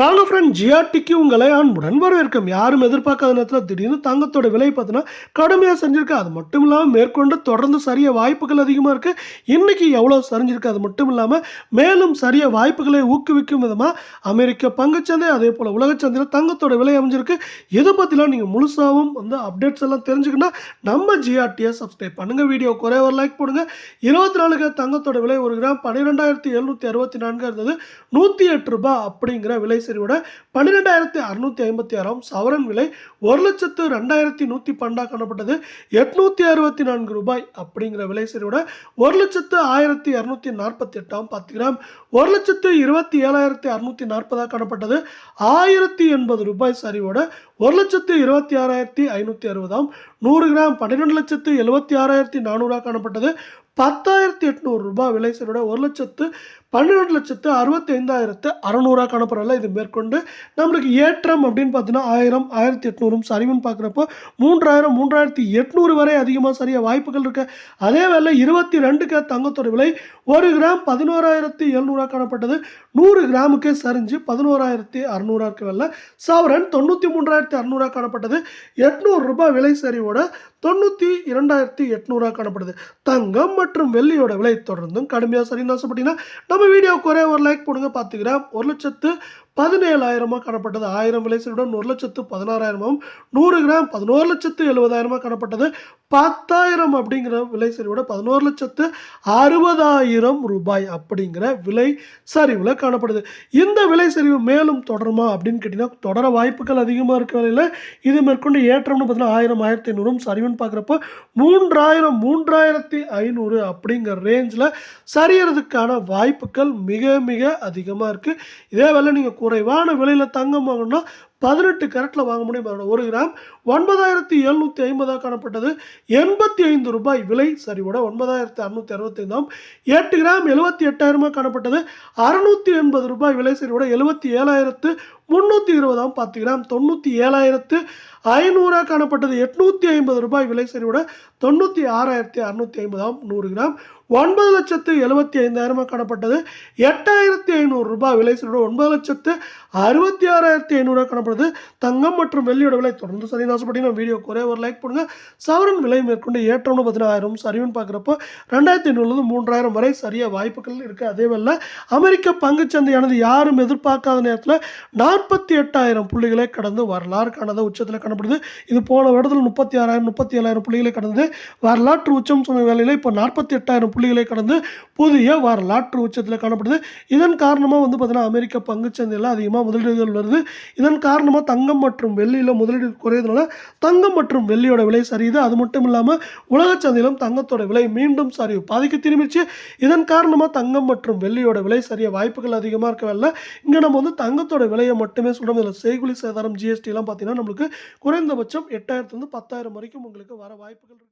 வாங்க ஃப்ரெண்ட் ஜிஆர்டிக்கு உங்களை அன்புடன் வரவேற்கும். யாரும் எதிர்பார்க்காத நேரத்தில் திடீர்னு தங்கத்தோட விலை பார்த்தீங்கன்னா கடுமையாக செஞ்சுருக்கு. அது மட்டும் இல்லாமல் மேற்கொண்டு தொடர்ந்து சரிய வாய்ப்புகள் அதிகமாக இருக்குது இன்றைக்கி எவ்வளோ சரிஞ்சிருக்கு அது மட்டும் இல்லாமல் மேலும் சரிய வாய்ப்புகளை ஊக்குவிக்கும் விதமாக அமெரிக்க பங்குச்சந்தை அதே போல் உலகச்சந்தையில் தங்கத்தோட விலை அமைஞ்சிருக்கு. இதை பற்றிலாம் நீங்கள் முழுசாகவும் வந்து அப்டேட்ஸ் எல்லாம் தெரிஞ்சுக்கணும்னா நம்ம ஜிஆர்டியை சப்ஸ்கிரைப் பண்ணுங்கள் வீடியோ குறை ஒரு லைக் போடுங்க. இருபத்தி நாலுக்கு தங்கத்தோட விலை ஒரு கிராம் பன்னிரெண்டாயிரத்தி எழுநூற்றி அறுபத்தி நான்கு இருந்தது. நூற்றி எட்டு ரூபாய் அப்படிங்கிற விலை சரிவோட பன்னிரெண்டாயிரத்தி அறுநூற்றி ஐம்பத்தி ஆறாம் சவரன் விலை ஒரு லட்சத்து ரெண்டாயிரத்தி நூற்றி பன்னெண்டாக காணப்பட்டது. எட்நூற்றி அறுபத்தி நான்கு ரூபாய் அப்படிங்கிற விலை சரிவோட ஒரு லட்சத்து ஆயிரத்தி இரநூத்தி நாற்பத்தி எட்டாம் பத்து கிராம் ஒரு லட்சத்து இருபத்தி ஏழாயிரத்தி அறுநூற்றி நாற்பதாக காணப்பட்டது. ஆயிரத்தி எண்பது ரூபாய் சரிவோட ஒரு லட்சத்து இருபத்தி ஆறாயிரத்தி ஐநூற்றி அறுபதாம் நூறு கிராம் பன்னிரெண்டு லட்சத்து எழுபத்தி ஆறாயிரத்தி நானூறாக காணப்பட்டது. பத்தாயிரத்தி எட்நூறு ரூபாய் விலை சரிவோட ஒரு லட்சத்து பன்னிரெண்டு லட்சத்து அறுபத்தி ஐந்தாயிரத்து அறநூறுவா காணப்படுறதில்ல இது மேற்கொண்டு நம்மளுக்கு ஏற்றம் அப்படின்னு பார்த்தீங்கன்னா ஆயிரம் ஆயிரத்தி எட்நூறும் சரிவுன்னு பார்க்குறப்போ மூன்றாயிரம் மூன்றாயிரத்தி எட்நூறு வரை அதிகமாக சரிய வாய்ப்புகள் இருக்குது அதே வேலை இருபத்தி ரெண்டுக்கு தங்கத்தோட விலை ஒரு கிராம் பதினோராயிரத்தி எழுநூறுவா காணப்பட்டது. நூறு கிராமுக்கே சரிஞ்சு பதினோராயிரத்தி அறநூறுவா இருக்க. வேலை சவரன் தொண்ணூற்றி மூன்றாயிரத்தி அறநூறுவா காணப்பட்டது. எட்நூறு ரூபாய் விலை சரிவோட தொண்ணூற்றி இரண்டாயிரத்தி எட்நூறுரூவா காணப்படுது. தங்கம் மற்றும் வெள்ளியோட விலை தொடர்ந்தும் கடுமையாக சரின்னு ஆசைப்பட்டீங்கன்னா நம்ம வீடியோவுக்கு ஒரே ஒரு லைக் போடுங்க பார்த்துக்கிறேன். ஒரு லட்சத்து பதினேழாயிரமாக காணப்பட்டது. ஆயிரம் விலை சரிவுடன் ஒரு லட்சத்து பதினாறாயிரமும் நூறு கிராம் பதினோரு லட்சத்து எழுபதாயிரமாக காணப்பட்டது. பத்தாயிரம் அப்படிங்கிற விலை சரிவோட பதினோரு லட்சத்து அறுபதாயிரம் ரூபாய் அப்படிங்கிற விலை சரிவில் காணப்படுது. இந்த விலை சரிவு மேலும் தொடருமா அப்படின்னு கேட்டிங்கன்னா தொடர வாய்ப்புகள் அதிகமாக இருக்க வேலையில் இது மேற்கொண்டு ஏற்றம்னு பார்த்தீங்கன்னா ஆயிரம் ஆயிரத்தி ஐநூறும் அப்படின்னு பார்க்குறப்போ மூன்றாயிரம் மூன்றாயிரத்தி ஐநூறு அப்படிங்கிற ரேஞ்சில் சரியறதுக்கான வாய்ப்புகள் மிக மிக அதிகமாக இருக்குது இதே வேலை நீங்கள் குறைவான விலையில் தங்கம் வாங்கணும்னா பதினெட்டு கேரட்டில் வாங்க முடியும். ஒரு கிராம் ஒன்பதாயிரத்தி எழுநூற்றி ஐம்பதாக காணப்பட்டது. எண்பத்தி ஐந்து ரூபாய் விலை. சரிவோட ஒன்பதாயிரத்தி அறுநூற்றி அறுபத்தைந்தாம். எட்டு கிராம் எழுபத்தி எட்டாயிரமாக காணப்பட்டது. அறுநூற்றி எண்பது ரூபாய் விலை. சரிவோட எழுபத்தி ஏழாயிரத்து முந்நூற்றி இருபதாம். பத்து கிராம் தொண்ணூற்றி ஏழாயிரத்து ஐநூறாக காணப்பட்டது. எட்நூற்றி ஐம்பது ரூபாய் விலை. சரிவோட தொண்ணூற்றி ஆறாயிரத்தி அறுநூற்றி ஐம்பதாம். நூறு கிராம் ஒன்பது லட்சத்து எழுபத்தி ஐந்தாயிரமாக காணப்பட்டது. எட்டாயிரத்தி ஐநூறு ரூபாய் விலை சரிவோட ஒன்பது லட்சத்து அறுபத்தி ஆறாயிரத்தி ஐநூறுரூவா காணப்படுது. தங்கம் மற்றும் வெள்ளியோட விலை தொடர்ந்து சரி. ஆசைப்பட்டீங்கன்னா வீடியோ குறைய ஒரு லைக் பண்ணுங்கள் சவரன் விலை மேற்கொண்டு ஏற்றம்னு பதினாயிரம் சரிவுன்னு பார்க்குறப்போ ரெண்டாயிரத்தி ஐநூறுலேருந்து மூன்றாயிரம் வரை சரியாக வாய்ப்புகள் இருக்குது அதே வேளை அமெரிக்க பங்குச்சந்தையானது யாரும் எதிர்பார்க்காத நேரத்தில் நாற்பத்தி எட்டாயிரம் புள்ளிகளை கடந்து வரலாறு காணாத உச்சத்தில் காணப்படுது. இது போன வருடத்தில் முப்பத்தி ஆறாயிரம் முப்பத்தி ஏழாயிரம் புள்ளிகளை கடந்து வரலாற்று உச்சம் சொன்ன வேலையில் இப்போ நாற்பத்தி எட்டாயிரம் புள்ளிகளை கடந்து புதிய வரலாற்று உச்சத்தில் காணப்படுது. இதன் காரணமாக வந்து பார்த்தீங்கன்னா அமெரிக்க பங்குச்சந்தையில் அதிகமாக முதலீடுகள் வருது. இதன் காரணமாக தங்கம் மற்றும் வெள்ளியில் முதலீடு குறையதுனால தங்கம் மற்றும் வெள்ளியோட விலை சரியுது. அது மட்டும் இல்லாமல் உலக சந்தையிலும் தங்கத்தோட விலை மீண்டும் சரிவு பாதிக்க திரும்பிச்சு இதன் காரணமாக தங்கம் மற்றும் வெள்ளியோட விலை சரிய வாய்ப்புகள் அதிகமாக இருக்கவில்லை இங்கே நம்ம வந்து தங்கத்தோட விலையை மட்டுமே சொல்கிறோம் இதில் செய்குலி சேதாரம் ஜிஎஸ்டிலாம் பார்த்தீங்கன்னா நம்மளுக்கு குறைந்தபட்சம் எட்டாயிரத்துலேருந்து பத்தாயிரம் வரைக்கும் உங்களுக்கு வர வாய்ப்புகள் இருக்குது